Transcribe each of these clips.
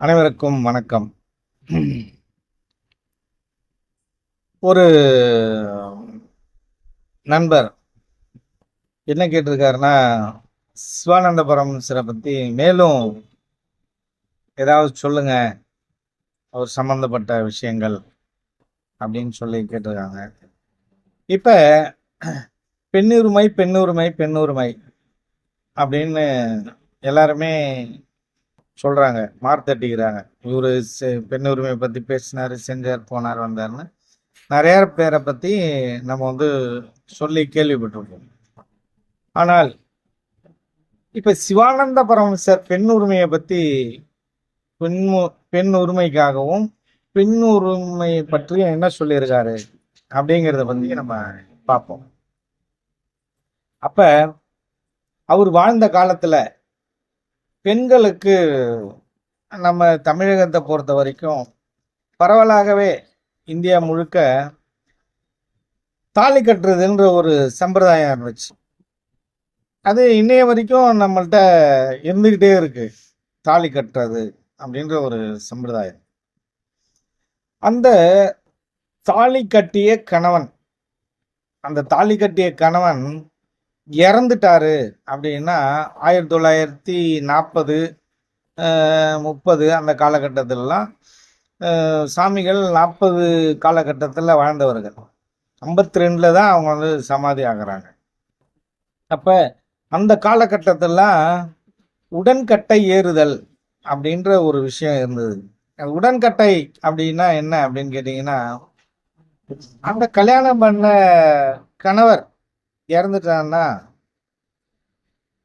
அனைவருக்கும் வணக்கம். ஒரு நண்பர் என்ன கேட்டிருக்காருன்னா சிவானந்தபுரம் சிறை பற்றி மேலும் ஏதாவது சொல்லுங்க. அவர் சம்மந்தப்பட்ட விஷயங்கள் அப்படின்னு சொல்லி கேட்டிருக்காங்க. இப்போ பெண்ணுரிமை பெண்ணுரிமை பெண்ணுரிமை அப்படின்னு எல்லாருமே சொல்றாங்க மார்த்தட்டிக்கிறாங்க இவர் செ- பெண் உரிமை பற்றி பேசினார் செஞ்சார் போனார் வந்தார்னு. நிறைய பேரை பற்றி நம்ம வந்து சொல்லி கேள்விப்பட்டிருக்கோம். ஆனால் இப்போ சிவானந்த பரமசர் பெண் உரிமையை பற்றி பெண் பெண் உரிமைக்காகவும் பெண் உரிமை பற்றி என்ன சொல்லியிருக்காரு அப்படிங்கிறத பற்றி நம்ம பார்ப்போம். அப்ப அவர் வாழ்ந்த காலத்தில் பெண்களுக்கு நம்ம தமிழகத்தை பொறுத்த வரைக்கும் பரவலாகவே இந்தியா முழுக்க தாலி கட்டுறதுன்ற ஒரு சம்பிரதாயம் இருந்துச்சு அது இன்னைய வரைக்கும் நம்மள்கிட்ட இருந்துக்கிட்டே இருக்கு. தாலி கட்டுறது அப்படின்ற ஒரு சம்பிரதாயம். அந்த தாலி கட்டிய கணவன் அந்த தாலி கட்டிய கணவன் இறந்துட்டாரு அப்படின்னா ஆயிரத்தி தொள்ளாயிரத்தி நாற்பது முப்பது அந்த காலகட்டத்திலலாம் சாமிகள் நாற்பது காலகட்டத்தில் வாழ்ந்தவர்கள். ஐம்பத்தி ரெண்டில் தான் அவங்க வந்து சமாதி ஆகிறாங்க. அப்போ அந்த காலகட்டத்திலலாம் உடன்கட்டை ஏறுதல் அப்படின்ற ஒரு விஷயம் இருந்தது. உடன்கட்டை அப்படின்னா என்ன அப்படின்னு கேட்டிங்கன்னா அந்த கல்யாணம் பண்ண கணவர் இறந்துட்டான்னா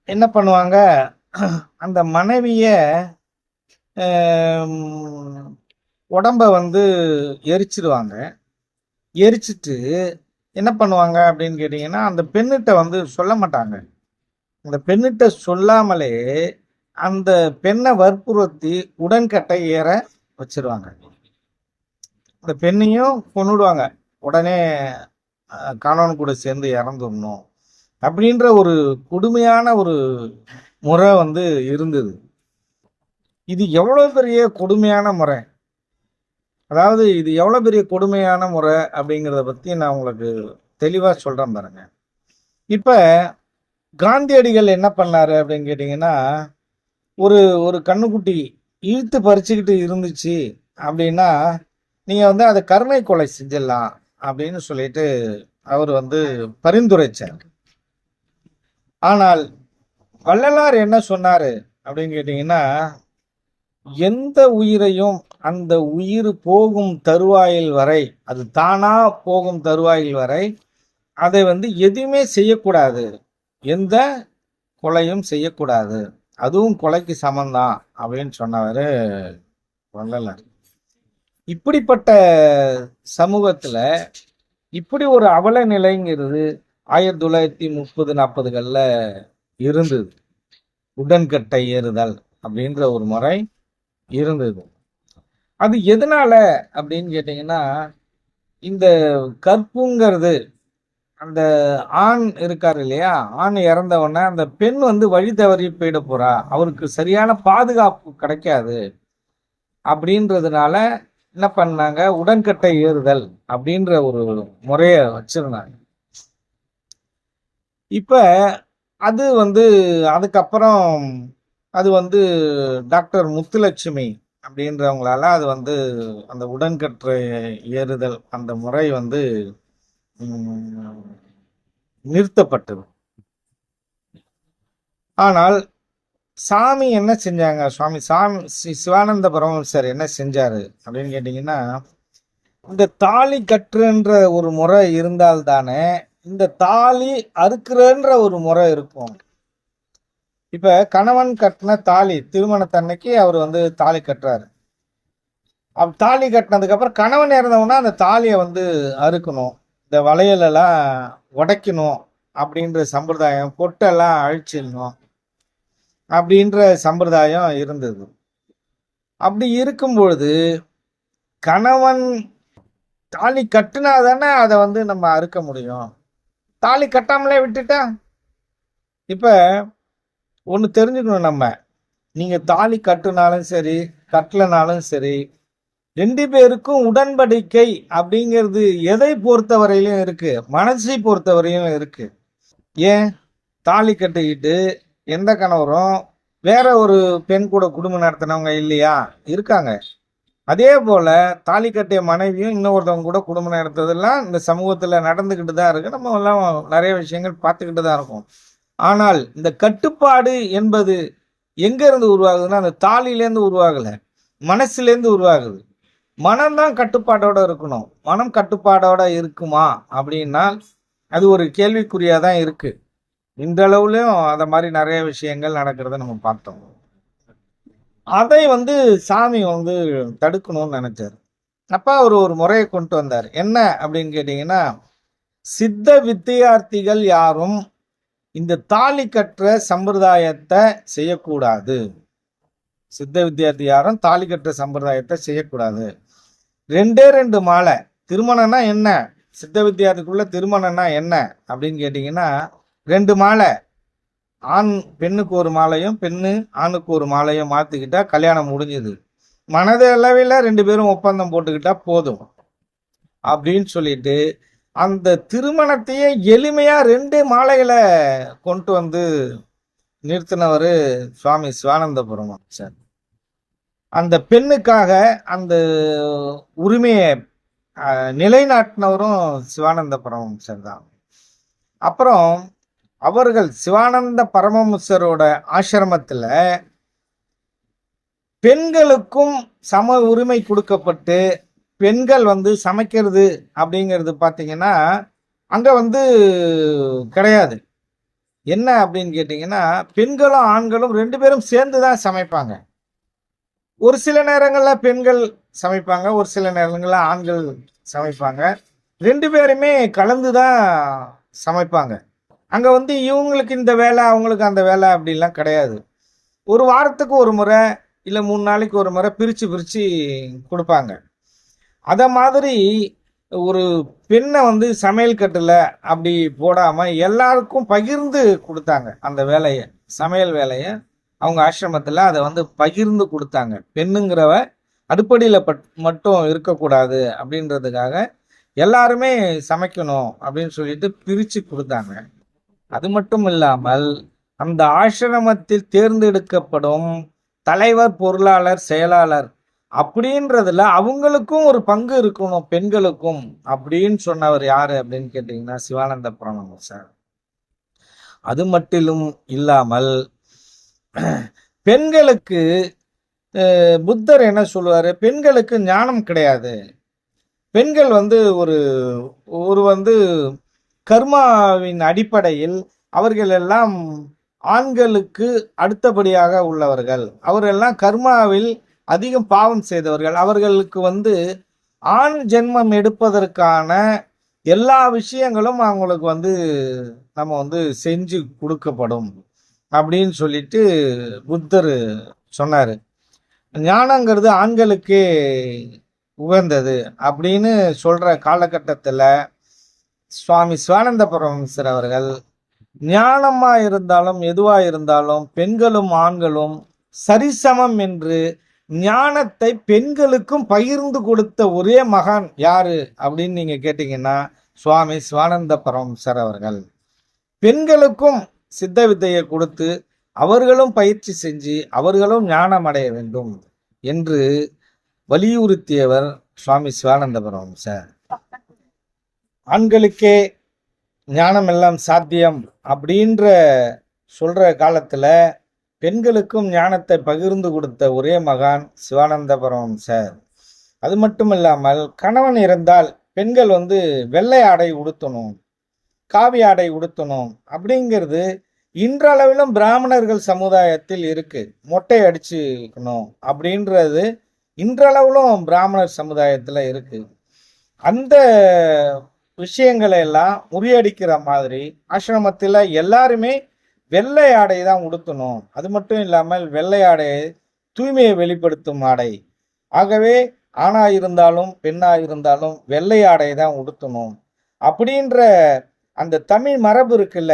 என்ன பண்ணுவாங்க? அந்த மனைவிய உடம்ப வந்து எரிச்சிடுவாங்க எரிச்சிட்டு என்ன பண்ணுவாங்க அப்படின்னு கேட்டிங்கன்னா அந்த பெண்ணிட்ட வந்து சொல்ல மாட்டாங்க. அந்த பெண்ணிட்ட சொல்லாமலே அந்த பெண்ணை வற்புறுத்தி உடன்கட்டை ஏற வச்சிருவாங்க. அந்த பெண்ணையும் கொண்டுடுவாங்க உடனே கணவன் கூட சேர்ந்து இறந்துடணும் அப்படின்ற ஒரு கொடுமையான ஒரு முறை வந்து இருந்தது. இது எவ்வளோ பெரிய கொடுமையான முறை? அதாவது இது எவ்வளோ பெரிய கொடுமையான முறை அப்படிங்கிறத பற்றி நான் உங்களுக்கு தெளிவாக சொல்கிறேன் பாருங்க. இப்போ காந்தியடிகள் என்ன பண்ணார் அப்படின்னு கேட்டிங்கன்னா ஒரு ஒரு கண்ணுக்குட்டி இழுத்து பறிச்சுக்கிட்டு இருந்துச்சு அப்படின்னா நீங்கள் வந்து அதை கருணை கொலை செஞ்சிடலாம். அப்படின்னு சொல்லிட்டு அவர் வந்து பரிந்துரைச்சார். ஆனால் வள்ளலார் என்ன சொன்னாரு அப்படின்னு கேட்டிங்கன்னா எந்த உயிரையும் அந்த உயிர் போகும் தருவாயில் வரை அது தானா போகும் தருவாயில் வரை அதை வந்து எதுவுமே செய்யக்கூடாது. எந்த கொலையும் செய்யக்கூடாது. அதுவும் கொலைக்கு சமந்தான் அப்படின்னு சொன்னவர் வள்ளலார். இப்படிப்பட்ட சமூகத்துல இப்படி ஒரு அவல நிலைங்கிறது ஆயிரத்தி தொள்ளாயிரத்தி முப்பது நாற்பதுகளில் இருந்தது. உடன்கட்டை ஏறுதல் அப்படின்ற ஒரு முறை இருந்தது. அது எதனால அப்படின்னு கேட்டிங்கன்னா இந்த கற்புங்கிறது அந்த ஆண் இருக்கார் இல்லையா? ஆண் இறந்தவொடனே அந்த பெண் வந்து வழி தவறி போயிட போறா. அவருக்கு சரியான பாதுகாப்பு கிடைக்காது அப்படின்றதுனால என்ன பண்ணாங்க? உடன்கட்டை ஏறுதல் அப்படின்ற ஒரு முறைய வச்சிருந்தாங்க. இப்ப அது வந்து அதுக்கப்புறம் அது வந்து டாக்டர் முத்துலட்சுமி அப்படின்றவங்களால அது வந்து அந்த உடன்கட்டை ஏறுதல் அந்த முறை வந்து நிறுத்தப்பட்டது. ஆனால் சாமி என்ன செஞ்சாங்க? சுவாமி சாமி ஸ்ரீ சிவானந்த பரமஹம்சர் என்ன செஞ்சாரு? அப்படின்னு கேட்டிங்கன்னா இந்த தாலி கற்றுன்ற ஒரு முறை இருந்தால்தானே இந்த தாலி அறுக்கிறன்ற ஒரு முறை இருக்கும். இப்போ கணவன் கட்டின தாலி திருமணத்தன்னைக்கு அவர் வந்து தாலி கட்டுறாரு. அப் தாலி கட்டினதுக்கப்புறம் கணவன் இறந்தவொன்னா அந்த தாலியை வந்து அறுக்கணும். இந்த வளையலெல்லாம் உடைக்கணும் அப்படின்ற சம்பிரதாயம் பொட்டெல்லாம் அழிச்சிடணும். அப்படின்ற சம்பிரதாயம் இருந்தது. அப்படி இருக்கும் பொழுது கணவன் தாலி கட்டினா தானே அதை வந்து நம்ம அறுக்க முடியும். தாலி கட்டாமலே விட்டுட்டா? இப்போ ஒன்று தெரிஞ்சுக்கணும் நம்ம. நீங்கள் தாலி கட்டுனாலும் சரி கட்டலனாலும் சரி ரெண்டு பேருக்கும் உடன்படிக்கை அப்படிங்கிறது எதை பொறுத்தவரையிலும் இருக்குது மனசை பொறுத்தவரையிலும் இருக்குது ஏன்? தாலி கட்டிக்கிட்டு எந்த கணவரும் வேற ஒரு பெண் கூட குடும்பம் நடத்தினவங்க இல்லையா? இருக்காங்க. அதே போல தாலி கட்டிய மனைவியும் இன்னொருத்தவங்க கூட குடும்பம் நடத்துறதெல்லாம் இந்த சமூகத்துல நடந்துக்கிட்டு தான் இருக்கு. நம்ம எல்லாம் நிறைய விஷயங்கள் பார்த்துக்கிட்டு தான் இருக்கும். ஆனால் இந்த கட்டுப்பாடு என்பது எங்கேருந்து உருவாகுதுன்னா அந்த தாலியிலேருந்து உருவாகலை. மனசுலேருந்து உருவாகுது. மனம்தான் கட்டுப்பாடோட இருக்கணும். மனம் கட்டுப்பாடோட இருக்குமா அப்படின்னா அது ஒரு கேள்விக்குறியாக தான் இருக்குது இந்த அளவுலையும் அதை மாதிரி நிறைய விஷயங்கள் நடக்கிறத நம்ம பார்த்தோம். அதை வந்து சாமி வந்து தடுக்கணும்னு நினைச்சாரு. அப்போ அவர் ஒரு முறையை கொண்டு வந்தார். என்ன அப்படின்னு கேட்டிங்கன்னா சித்த வித்தியார்த்திகள் யாரும் இந்த தாலி கட்டுற சம்பிரதாயத்தை செய்யக்கூடாது. சித்த வித்தியார்த்தி யாரும் தாலி கட்டுற சம்பிரதாயத்தை செய்யக்கூடாது. ரெண்டே ரெண்டு மாலை. திருமணம்னா என்ன? சித்த வித்தியார்த்திக்குள்ள திருமணம்னா என்ன? அப்படின்னு கேட்டிங்கன்னா ரெண்டு மாலை. ஆண் பெண்ணுக்கு ஒரு மாலையும் பெண்ணு ஆணுக்கு ஒரு மாலையும் மாற்றிக்கிட்டா கல்யாணம் முடிஞ்சுது. மனது அளவில் ரெண்டு பேரும் ஒப்பந்தம் போட்டுக்கிட்டா போதும். அப்படின்னு சொல்லிட்டு அந்த திருமணத்தையே எளிமையாக ரெண்டு மாலைகளை கொண்டு வந்து நிறுத்தினவர் சுவாமி சிவானந்தபுரம் சார். அந்த பெண்ணுக்காக அந்த உரிமையை நிலைநாட்டினவரும் சிவானந்த சார் தான். அப்புறம் அவர்கள் சிவானந்த பரமஹம்சரோட ஆசிரமத்தில் பெண்களுக்கும் சம உரிமை கொடுக்கப்பட்டு பெண்கள் வந்து சமைக்கிறது அப்படிங்கிறது பார்த்தீங்கன்னா அங்கே வந்து கிடையாது. என்ன அப்படின்னு கேட்டிங்கன்னா பெண்களும் ஆண்களும் ரெண்டு பேரும் சேர்ந்து தான் சமைப்பாங்க. ஒரு சில நேரங்களில் பெண்கள் சமைப்பாங்க ஒரு சில நேரங்களில் ஆண்கள் சமைப்பாங்க. ரெண்டு பேருமே கலந்து தான் சமைப்பாங்க. அங்கே வந்து இவங்களுக்கு இந்த வேலை அவங்களுக்கு அந்த வேலை அப்படிலாம் கிடையாது. ஒரு வாரத்துக்கு ஒரு முறை இல்லை மூணு நாளைக்கு ஒரு முறை பிரித்து பிரித்து கொடுப்பாங்க. அதை மாதிரி ஒரு பெண்ணை வந்து சமையல் கட்டில் அப்படி போடாமல் எல்லாருக்கும் பகிர்ந்து கொடுத்தாங்க. அந்த வேலையை சமையல் வேலையை அவங்க ஆசிரமத்தில் அதை வந்து பகிர்ந்து கொடுத்தாங்க. பெண்ணுங்கிறவ அடுப்படியில் பட் மட்டும் இருக்கக்கூடாது அப்படின்றதுக்காக எல்லாருமே சமைக்கணும் அப்படின்னு சொல்லிட்டு பிரித்து கொடுத்தாங்க. அது மட்டும் இல்லாமல் அந்த ஆசிரமத்தில் தேர்ந்தெடுக்கப்படும் தலைவர் பொருளாளர் செயலாளர் அப்படின்றதுல அவங்களுக்கும் ஒரு பங்கு இருக்கணும் பெண்களுக்கும் அப்படின்னு சொன்னவர் யாரு அப்படின்னு கேட்டீங்கன்னா சிவானந்த புராணம் சார். அது மட்டிலும் இல்லாமல் பெண்களுக்கு புத்தர் என்ன சொல்லுவாரு? பெண்களுக்கு ஞானம் கிடையாது. பெண்கள் வந்து ஒரு ஒரு வந்து கர்மாவின் அடிப்படையில் அவர்கள் எல்லாம் ஆண்களுக்கு அடுத்தபடியாக உள்ளவர்கள். அவரெல்லாம் கர்மாவில் அதிகம் பாவம் செய்தவர்கள். அவர்களுக்கு வந்து ஆண் ஜென்மம் எடுப்பதற்கான எல்லா விஷயங்களும் அவங்களுக்கு வந்து நம்ம வந்து செஞ்சு கொடுக்கப்படும் அப்படின்னு சொல்லிட்டு புத்தர் சொன்னார். ஞானங்கிறது ஆண்களுக்கே உகந்தது அப்படின்னு சொல்கிற காலகட்டத்தில் சுவாமி சிவானந்த பரமசர் அவர்கள் ஞானமா இருந்தாலும் எதுவா இருந்தாலும் பெண்களும் ஆண்களும் சரிசமம் என்று ஞானத்தை பெண்களுக்கும் பகிர்ந்து கொடுத்த ஒரே மகான் யாரு அப்படின்னு நீங்க கேட்டீங்கன்னா சுவாமி சிவானந்த பரமசர் அவர்கள். பெண்களுக்கும் சித்த வித்தையை கொடுத்து அவர்களும் பயிற்சி செஞ்சு அவர்களும் ஞானம் அடைய வேண்டும் என்று வலியுறுத்தியவர் சுவாமி சிவானந்த பரமசர் ஆண்களுக்கே ஞானம் எல்லாம் சாத்தியம் அப்படின்ற சொல்கிற காலத்தில் பெண்களுக்கும் ஞானத்தை பகிர்ந்து கொடுத்த ஒரே மகான் சிவானந்த சார். அது மட்டும் இல்லாமல் கணவன் இருந்தால் பெண்கள் வந்து வெள்ளை ஆடை உடுத்தணும் காவி ஆடை உடுத்தணும் அப்படிங்கிறது இன்றளவிலும் பிராமணர்கள் சமுதாயத்தில் இருக்குது மொட்டை அடிச்சுக்கணும் அப்படின்றது இன்றளவிலும் பிராமணர் சமுதாயத்தில் இருக்குது அந்த விஷயங்களை எல்லாம் முறியடிக்கிற மாதிரி ஆசிரமத்தில் எல்லாருமே வெள்ளை ஆடை தான் உடுத்தணும். அது மட்டும் இல்லாமல் வெள்ளை ஆடை தூய்மையை வெளிப்படுத்தும் ஆடை. ஆகவே ஆணா இருந்தாலும் பெண்ணா இருந்தாலும் வெள்ளை ஆடை தான் உடுத்தணும். அப்படின்ற அந்த தமிழ் மரபு இருக்குல்ல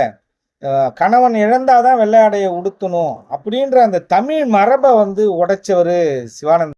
கணவன் இழந்தாதான் வெள்ளை ஆடையை உடுத்தணும் அப்படின்ற அந்த தமிழ் மரபை வந்து உடைச்சவர் சிவானந்த.